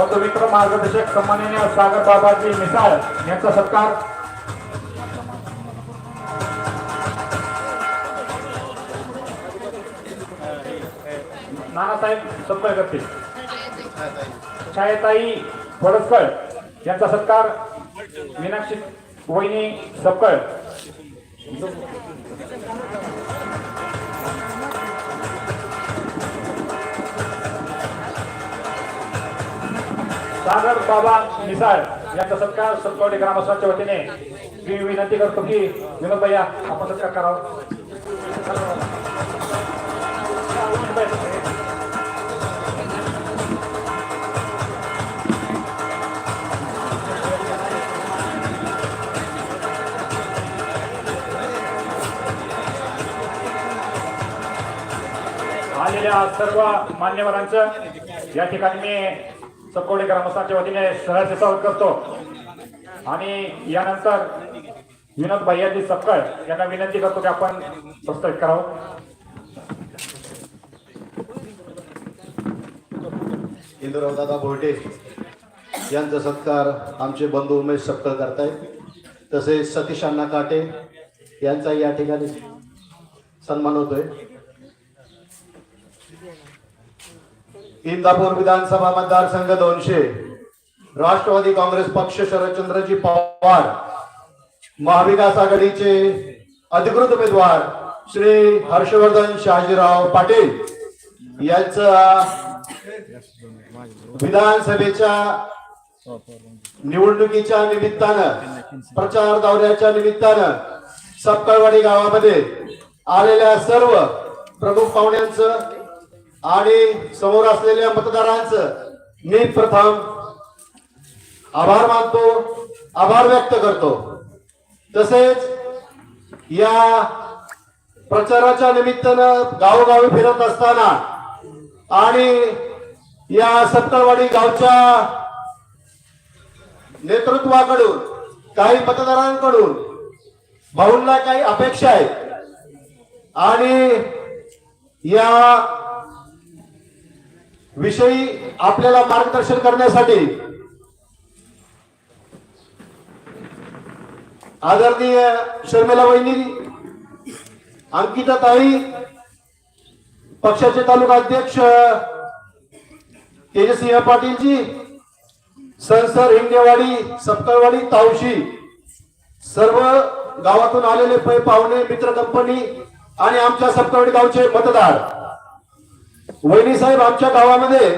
बंधू मार्गदर्शक सन्माननीय सागर बाबाजी मिसाळ यांचा सत्कार. नानासाहेब सत्कार करतील छायाताई फडसकर यांचा सत्कार. मीनाक्षी वहिनी सपकळ. सागर बाबा मिसाळ यांचा सत्कार सत्कवडे ग्रामस्थांच्या वतीने. मी विनंती करतो की विनोद भैया आपण सत्कार करावा. आलेल्या सर्व मान्यवरांचं या ठिकाणी मी सकोडे ग्रामस्थांच्या वतीने सहर्ष स्वागत करतो. आणि यानंतर विनोद भैयाजी सपकळ यांना विनंती करतो की आपण प्रस्तावित करावं. इंदुराव दादा यांचा सत्कार आमचे बंधू उमेश सपकळ करतायत. तसेच सतीश अण्णा काटे यांचा या ठिकाणी सन्मान होतोय. इंदापूर विधानसभा मतदारसंघ दोनशे. राष्ट्रवादी काँग्रेस पक्ष शरदचंद्रजी पवार. महाविकास आघाडीचे अधिकृत उमेदवार श्री हर्षवर्धन शहाजीराव पाटील. यांचा विधानसभेच्या निवडणुकीच्या निमित्तानं प्रचार दौऱ्याच्या निमित्तानं सपकळवाडी गावामध्ये आलेल्या सर्व प्रमुख पाहुण्यांचं आणि समोर असलेल्या मतदारांचं मी प्रथम आभार मानतो आभार व्यक्त करतो. तसेच या प्रचाराच्या निमित्तानं गावोगावी फिरत असताना आणि या सत्तरवाडी गावच्या नेतृत्वाकडून काही मतदारांकडून भाऊंना काही अपेक्षा आहेत. आणि या विषयी आपल्याला मार्गदर्शन करण्यासाठी आदरणीय शर्मिला वहिनी अंकिता ताई पक्षाचे तालुका अध्यक्ष तेजसिंह पाटीलजी संसर हिंगेवाडी सपकळवाडी तावशी सर्व गावातून आलेले पै पाहुणे मित्र कंपनी आणि आमच्या सप्तवाडी गावचे मतदार. वहिनी साहेब आमच्या गावामध्ये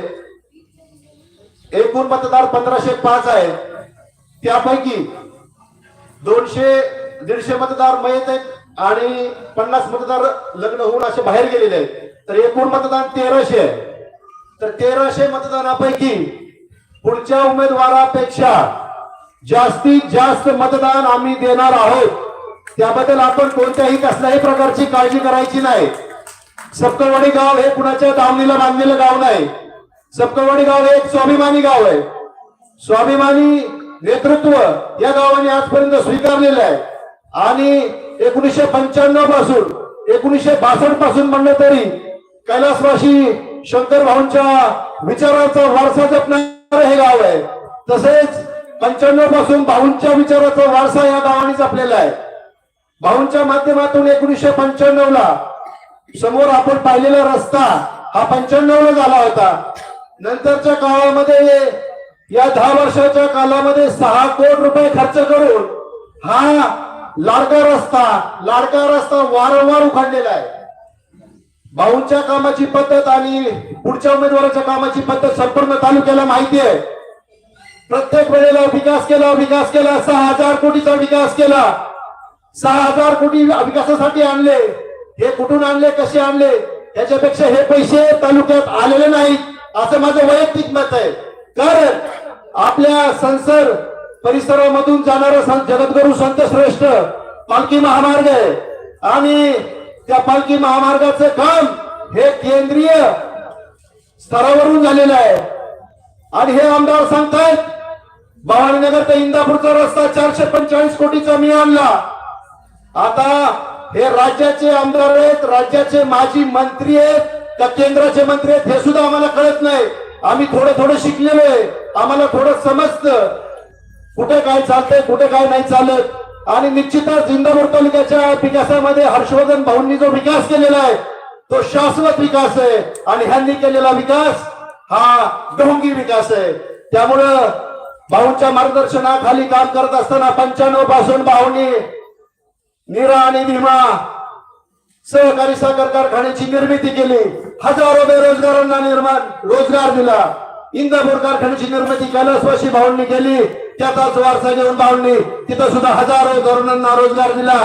एकूण मतदार पंधराशे पाच आहेत. त्यापैकी दोनशे दीडशे मतदार मयत आहेत आणि पन्नास मतदार लग्न होऊन असे बाहेर गेलेले आहेत. तर एकूण मतदान तेराशे आहे. तर तेराशे मतदानापैकी पुढच्या उमेदवारापेक्षा जास्तीत जास्त मतदान आम्ही देणार आहोत. त्याबद्दल आपण कोणत्याही कसल्याही प्रकारची काळजी करायची नाही. सप्तवाडी गाव हे कुणाच्या दावणीला बांधलेलं गाव नाही. सप्तवाडी गाव हे एक स्वाभिमानी गाव आहे. स्वाभिमानी नेतृत्व या गावाने आजपर्यंत स्वीकारलेलं आहे. आणि एकोणीसशे पंच्याण्णवपासून एकोणीसशे बासष्टपासून म्हणलं तरी कैलासवाशी शंकर भाऊंच्या विचाराचा वारसा जपणार हे गाव आहे. तसेच पंच्याण्णवपासून भाऊंच्या विचाराचा वारसा या गावाने जपलेला आहे. भाऊंच्या माध्यमातून एकोणीसशे पंच्याण्णव ला समोर आपण पाहिलेला रस्ता हा पंच्याण्णव ला झाला होता. नंतरच्या काळामध्ये या दहा वर्षाच्या कालामध्ये सहा कोट रुपये खर्च करून हा लाडका रस्ता लाडका रस्ता वारंवार उखाडलेला आहे. भाऊंच्या कामाची पद्धत आणि पुढच्या उमेदवाराच्या कामाची पद्धत संपूर्ण तालुक्याला माहिती आहे. प्रत्येक वेळेला विकास केला विकास केला सहा हजार कोटीचा विकास केला. सहा हजार कोटी विकासासाठी आणले. हे कुठून आणले कसे आणले? त्याच्यापेक्षा हे पैसे तालुक्यात आलेले नाहीत असं माझं वैयक्तिक मत आहे. कारण आपल्या संसद परिसरामधून जाणारा संत जगद्गुरु संत श्रेष्ठ पालखी महामार्ग आहे. आणि त्या पालखी महामार्गाचं काम हे केंद्रीय स्तरावरून झालेलं आहे. आणि हे आमदार सांगतायत भवानीनगर ते इंदापूरचा रस्ता चारशे पंचेचाळीस कोटीचा मी आणला. आता हे राज्याचे आमदार आहेत राज्याचे माजी मंत्री आहेत का केंद्राचे मंत्री आहेत हे सुद्धा आम्हाला कळत नाही. आम्ही थोडं थोडं शिकलेलो आहे. आम्हाला थोडं समजतं. कुठे काय चालतंय कुठे काय नाही चालत. आणि निश्चितच इंदापूर तालुक्याच्या विकासामध्ये हर्षवर्धन भाऊंनी जो विकास केलेला आहे तो शाश्वत विकास आहे. आणि ह्यांनी केलेला विकास हा ढोंगी विकास आहे. त्यामुळं भाऊंच्या मार्गदर्शनाखाली काम करत असताना पंच्याण्णवपासून भाऊंनी निरा आणि भीमा सहकारी साखर कारखान्याची निर्मिती केली. हजारो बेरोजगारांना निर्माण रोजगार दिला. इंदापूर कारखान्याची निर्मिती कैलासवासी भाऊंनी केली. त्याचाच वारसा घेऊन भाऊंनी तिथं सुद्धा हजारो तरुणांना रोजगार दिला.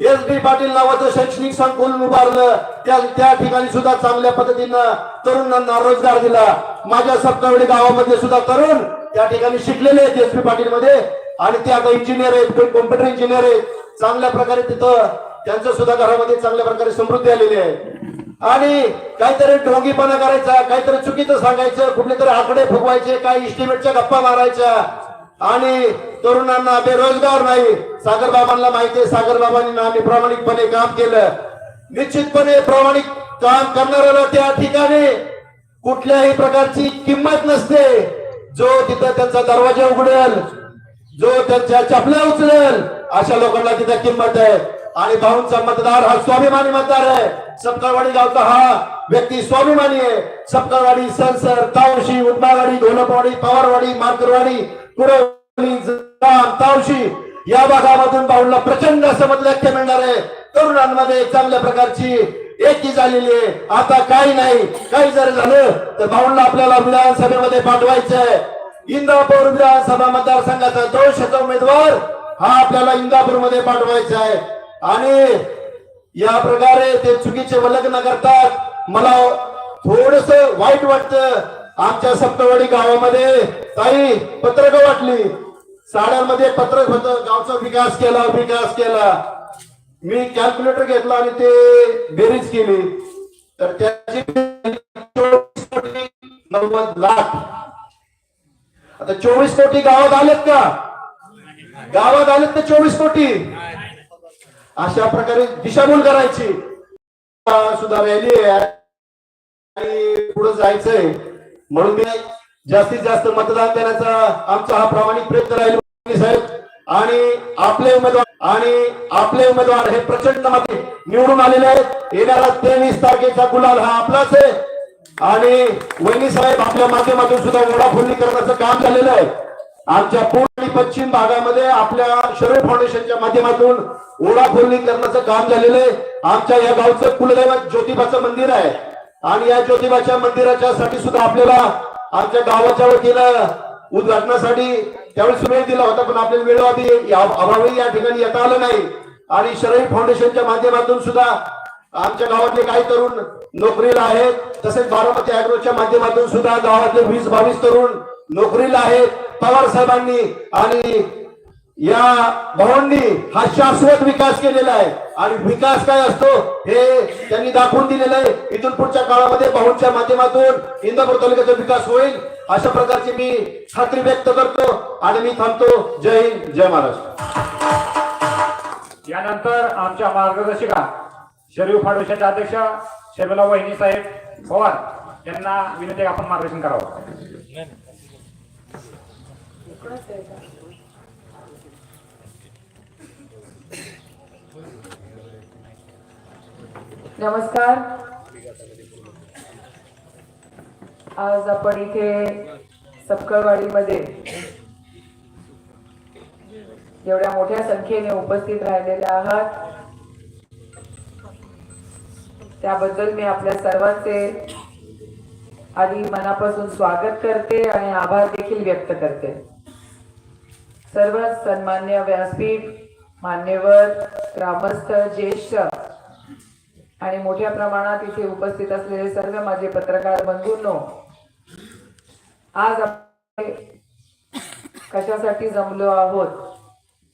एस डी पाटील नावाचं शैक्षणिक संकुल उभारलं. त्या त्या ठिकाणी सुद्धा चांगल्या पद्धतीनं तरुणांना रोजगार दिला. माझ्या सप्तवडी गावामध्ये सुद्धा तरुण त्या ठिकाणी शिकलेले आहेत एस पी पाटील मध्ये आणि ते आता इंजिनियर आहेत कोण कॉम्प्युटर इंजिनियर आहेत. चांगल्या प्रकारे तिथं त्यांचं सुद्धा घरामध्ये चांगल्या प्रकारे समृद्धी आलेली आहे. आणि काहीतरी ढोंगीपणा करायचा काहीतरी चुकीचं सांगायचं कुठले तरी आकडे फुगवायचे काही इस्टिमेटच्या गप्पा मारायच्या. आणि तरुणांना बेरोजगार नाही. सागर बाबांना माहिती आहे सागर बाबांनी आम्ही प्रामाणिकपणे काम केलं. निश्चितपणे प्रामाणिक काम करणाऱ्याला त्या ठिकाणी कुठल्याही प्रकारची किंमत नसते. जो तिथं त्यांचा दरवाजा उघडेल जो त्यांच्या चपल्या उचलेल अशा लोकांना तिथे किंमत आहे. आणि भाऊंचा मतदार हा स्वाभिमानी मतदार आहे. सपकाळवाडी गावचा हा व्यक्ती स्वाभिमानी आहे. सपकाळवाडी संसर तावशी उदमावाडी घोलपवाडी पवारवाडी मानकरवाडी कुरवणी तावशी या भागामधून भाऊंना प्रचंड असं मतलक्ष मिळणार आहे. तरुणांमध्ये चांगल्या प्रकारची एकी झालेली आहे. आता काही नाही. काही जर झालं तर भाऊंना आपल्याला विधानसभेमध्ये पाठवायचं आहे इंदापूर विधानसभा मतदारसंघाचा दोनशेचा उमेदवार हा आपल्याला इंदापूरमध्ये पाठवायचा आहे. आणि या प्रकारे ते चुकीचे वलग्न करतात. मला थोडस वाईट वाटतं. आमच्या सप्तवाडी गावामध्ये काही पत्रक वाटली. साड्यांमध्ये पत्रक होत गावचा विकास केला विकास केला. मी कॅल्क्युलेटर घेतला आणि ते बेरीज केली. तर त्याची नव्वद लाख. आता चोवीस कोटी गावात आलेत का? गावात आलेत तर चोवीस कोटी. अशा प्रकारे दिशाभूल करायची. सुद्धा रॅली आणि पुढे जायचंय. म्हणून मी जास्तीत जास्त मतदान देण्याचा आमचा हा प्रामाणिक प्रयत्न राहील. साहेब आणि आपले उमेदवार आणि आपले उमेदवार हे प्रचंड मते निवडून आलेले आहेत. येणारा तेवीस तारखेचा गुलाल हा आपलाच आहे. आणि वहिनी साहेब आपल्या माध्यमातून सुद्धा ओढाफोडणी करण्याचं काम झालेलं आहे. आमच्या पूर्ण पश्चिम भागामध्ये आपल्या शरद फाउंडेशनच्या माध्यमातून ओढाफोडणी करण्याचं काम झालेलं आहे. आमच्या या गावचं कुलदैवत ज्योतिबाचं मंदिर आहे. आणि या ज्योतिबाच्या मंदिराच्या साठी सुद्धा आपल्याला आमच्या गावाच्या वतीनं उद्घाटनासाठी त्यावेळेस वेळ दिला होता पण आपल्याला वेळ अभावी या ठिकाणी येता आलं नाही. आणि शरद फाउंडेशनच्या माध्यमातून सुद्धा आमच्या गावातले काही तरुण नोकरीला आहेत. तसेच बारामती अॅग्रोच्या माध्यमातून सुद्धा गावातले वीस बावीस तरुण नोकरीला आहेत पवार साहेबांनी आणि या भावांनी हा शाश्वत विकास केलेला आहे. आणि विकास काय असतो हे त्यांनी दाखवून दिलेलं आहे. इथून पुढच्या काळामध्ये भाऊंच्या माध्यमातून इंदापूर तालुक्याचा विकास होईल अशा प्रकारची मी खात्री व्यक्त करतो आणि मी थांबतो. जय हिंद जय महाराष्ट्र. यानंतर आमच्या मार्गदर्शिका शरीफ फाउंडेशनच्या अध्यक्ष शर्मिला वहिनी साहेब पवार यांना विनंती आपण मार्गदर्शन करावं. नमस्कार. आज आपण इथे सपकळवाडीमध्ये एवढ्या मोठ्या संख्येने उपस्थित राहिलेल्या आहात. त्याबद्दल मी आपल्या सर्वांचे आधी मनापासून स्वागत करते आणि आभार देखील व्यक्त करते. सर्व सन्मान्य व्यासपीठ मान्यवर ग्रामस्थ ज्येष्ठ आणि मोठ्या प्रमाणात इथे उपस्थित असलेले सर्व माझे पत्रकार बंधूंनो आज आपण कशासाठी जमलो आहोत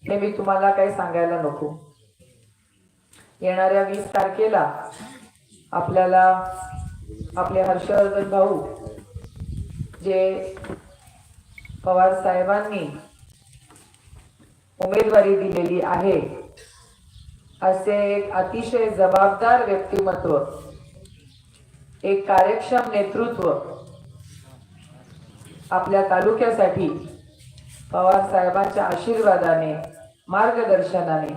हे मी तुम्हाला काही सांगायला नको. येणाऱ्या वीस तारखेला आपल्याला आपले हर्षवर्धन भाऊ जे पवार साहेबांनी उमेदवारी दिलेली आहे. असे एक अतिशय जबाबदार व्यक्तिमत्व एक कार्यक्षम नेतृत्व आपल्या तालुक्यासाठी पवार साहेबांच्या आशीर्वादाने मार्गदर्शनाने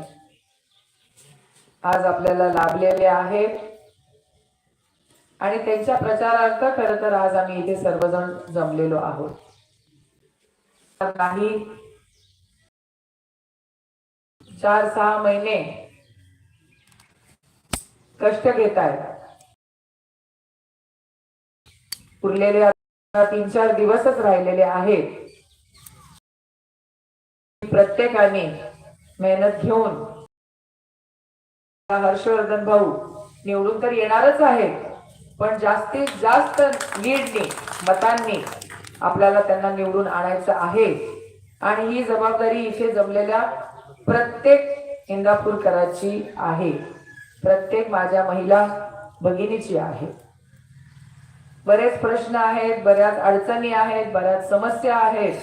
आज आपल्याला लाभलेले आहे. आणि त्यांच्या प्रचारार्थ खर तर आज आम्ही इथे सर्वजण जमलेलो आहोत. काही चार सहा महिने कष्ट घेत आहेत उरलेले तीन चार दिवसच राहिलेले आहेत. प्रत्येकाने मेहनत घेऊन हर्षवर्धन भाऊ निवडून तर येणारच आहेत. पण जास्तीत जास्त लीडने मतांनी आपल्याला त्यांना निवडून आणायचं आहे. आणि ही जबाबदारी इथे जमलेल्या प्रत्येक इंदापूरकराची आहे. प्रत्येक माझ्या महिला भगिनीची आहे. बरेच प्रश्न आहेत बऱ्याच अडचणी आहेत बऱ्याच समस्या आहेत.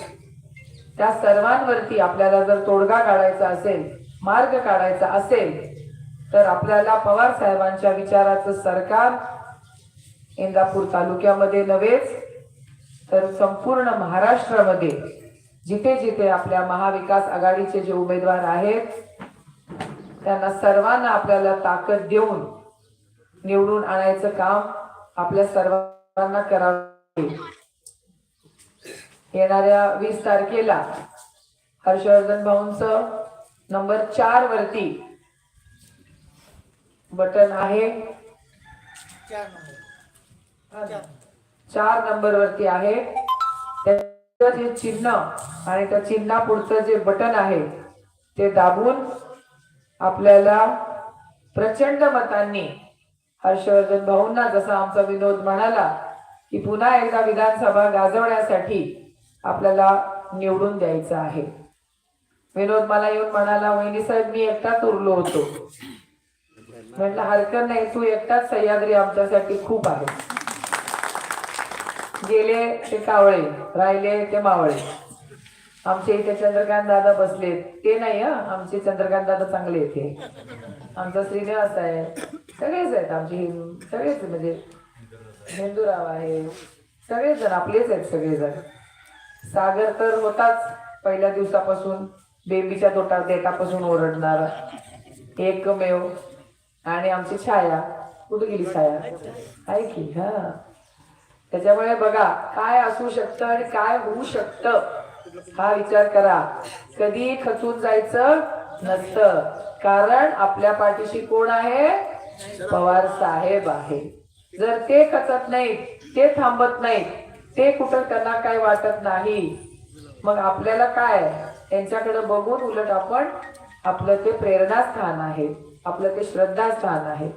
त्या सर्वांवरती आपल्याला जर तोडगा काढायचा असेल मार्ग काढायचा असेल तर आपल्याला पवार साहेबांच्या विचाराचं सरकार इंदापूर तालुक्यामध्ये नव्हेच तर संपूर्ण महाराष्ट्रामध्ये जिथे जिथे आपल्या महाविकास आघाडीचे जे उमेदवार आहेत त्यांना सर्वांना आपल्याला ताकद देऊन निवडून आणायचं काम आपल्या सर्वांना करावे येणाऱ्या वीस तारखेला हर्षवर्धन भाऊंचं नंबर चार वरती बटन आहे. चार नंबर वरती आहे. हे जे चिन्ह आणि त्या चिन्हा पुढचं जे बटन आहे ते दाबून आपल्याला प्रचंड मतांनी हर्षवर्धन भाऊंना जसा आमचा विनोद म्हणाला की पुन्हा एकदा विधानसभा गाजवण्यासाठी आपल्याला निवडून द्यायचं आहे. विनोद मला येऊन म्हणाला वहिनी साहेब मी एकटाच उरलो होतो. म्हटलं हरकत नाही तू एकटाच सह्याद्री आमच्यासाठी खूप आहे. गेले ते कावळे राहिले ते मावळे. आमचे इथे चंद्रकांत दादा बसले. ते नाही हा. आमचे चंद्रकांत दादा चांगले येते आमचा श्रीनिवास आहे. सगळेच आहेत आमचे हिंदू सगळेच म्हणजे हिंदूराव आहे. सगळेच जण आपलेच आहेत सगळेजण. सागर तर होताच पहिल्या दिवसापासून. बेंबीच्या तोटात देटापासून ओरडणारा. एकमेव. आणि आमची छाया. कुठे गेली छाया? आहे की? हा. त्याच्यामुळे बघा काय असू शकतं आणि काय होऊ शकतं हा विचार करा. कधी खचून जायचं नसतं. कारण आपल्या पाठीशी कोण आहे? पवार साहेब आहे. जर ते खचत नाही ते थांबत नाहीत ते कुठं त्यांना काय वाटत नाही मग आपल्याला काय? त्यांच्याकडे बघून उलट आपण आपलं ते प्रेरणास्थान आहे आपलं ते श्रद्धास्थान आहे.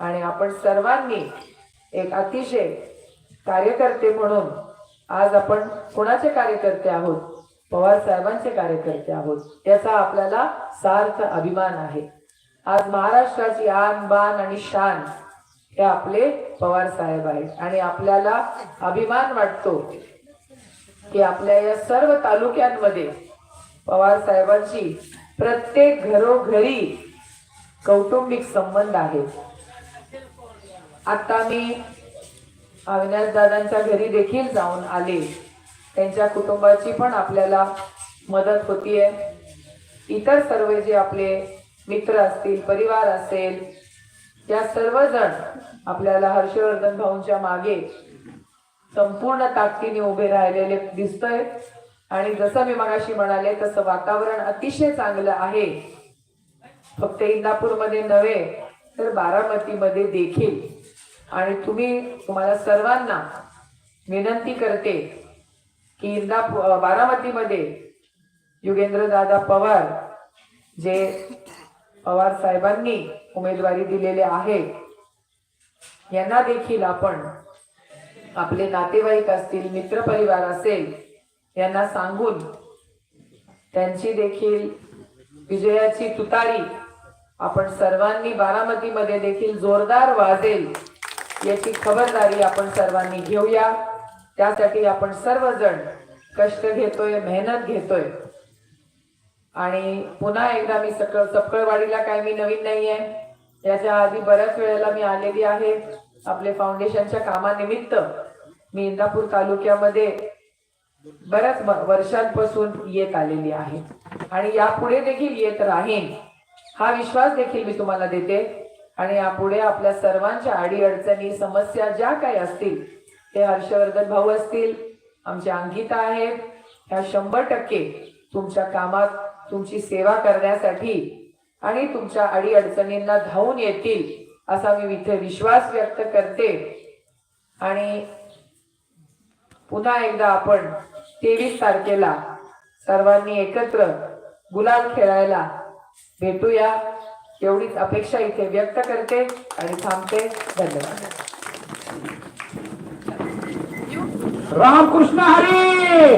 आणि आपण सर्वांनी एक अतिशय कार्यकर्ते म्हणून आज आपण कोणाचे कार्यकर्ते आहोत? पवार साहेबांचे कार्यकर्ते आहोत. याचा आपल्याला सार्थ अभिमान आहे. आज महाराष्ट्राची आन बान आणि शान हे आपले पवार साहेब आहेत. आणि आपल्याला अभिमान वाटतो की आपल्या या सर्व तालुक्यांमध्ये पवार साहेबांची प्रत्येक घरोघरी कौटुंबिक संबंध आहेत. आता मी अविनाश दादांच्या घरी देखील जाऊन आले. त्यांच्या कुटुंबाची पण आपल्याला मदत होतीये. इतर सर्व जे आपले मित्र असतील परिवार असेल त्या सर्वजण आपल्याला हर्षवर्धन भाऊंच्या मागे संपूर्ण ताकदीने उभे राहिलेले दिसतंय. आणि जसं मी मगाशी म्हणाले तसं वातावरण अतिशय चांगलं आहे. फक्त इंदापूरमध्ये नव्हे तर बारामतीमध्ये देखील. आणि तुम्ही तुम्हाला सर्वांना विनंती करते की इंदा बारामतीमध्ये युगेंद्र दादा पवार जे पवार साहेबांनी उमेदवारी दिलेले आहे यांना देखील आपण आपले नातेवाईक असतील मित्रपरिवार असेल यांना सांगून त्यांची देखील विजयाची तुतारी आपण सर्वांनी बारामतीमध्ये देखील जोरदार वाजेल. याची खबरदारी आपण सर्वांनी घेऊया. त्यासाठी आपण सर्वजण कष्ट घेतोय मेहनत घेतोय. आणि पुन्हा एकदा मी सकळ सपकळवाडीला काय मी नवीन नाही आहे याच्या आधी बऱ्याच वेळेला मी आलेली आहे आपले फाउंडेशनच्या कामानिमित्त. मी इंदापूर तालुक्यामध्ये बऱ्याच वर्षांपासून येत आलेली आहे. आणि यापुढे देखील येत राहीन. हा विश्वास देखील मी तुम्हाला देते. आणि यापुढे आपल्या सर्वांच्या अडीअडचणी समस्या ज्या काही असतील ते हर्षवर्धन भाऊ असतील आमच्या अंकिता आहेत ह्या शंभर टक्के तुमच्या कामात तुमची सेवा करण्यासाठी आणि तुमच्या अडीअडचणींना धावून येतील असा मी इथे विश्वास व्यक्त करते. आणि पुन्हा एकदा आपण तेवीस तारखेला सर्वांनी एकत्र गुलाल खेळायला भेटूया. एवढीच अपेक्षा इथे व्यक्त करते आणि थांबते. धन्यवाद. रामकृष्ण हरी!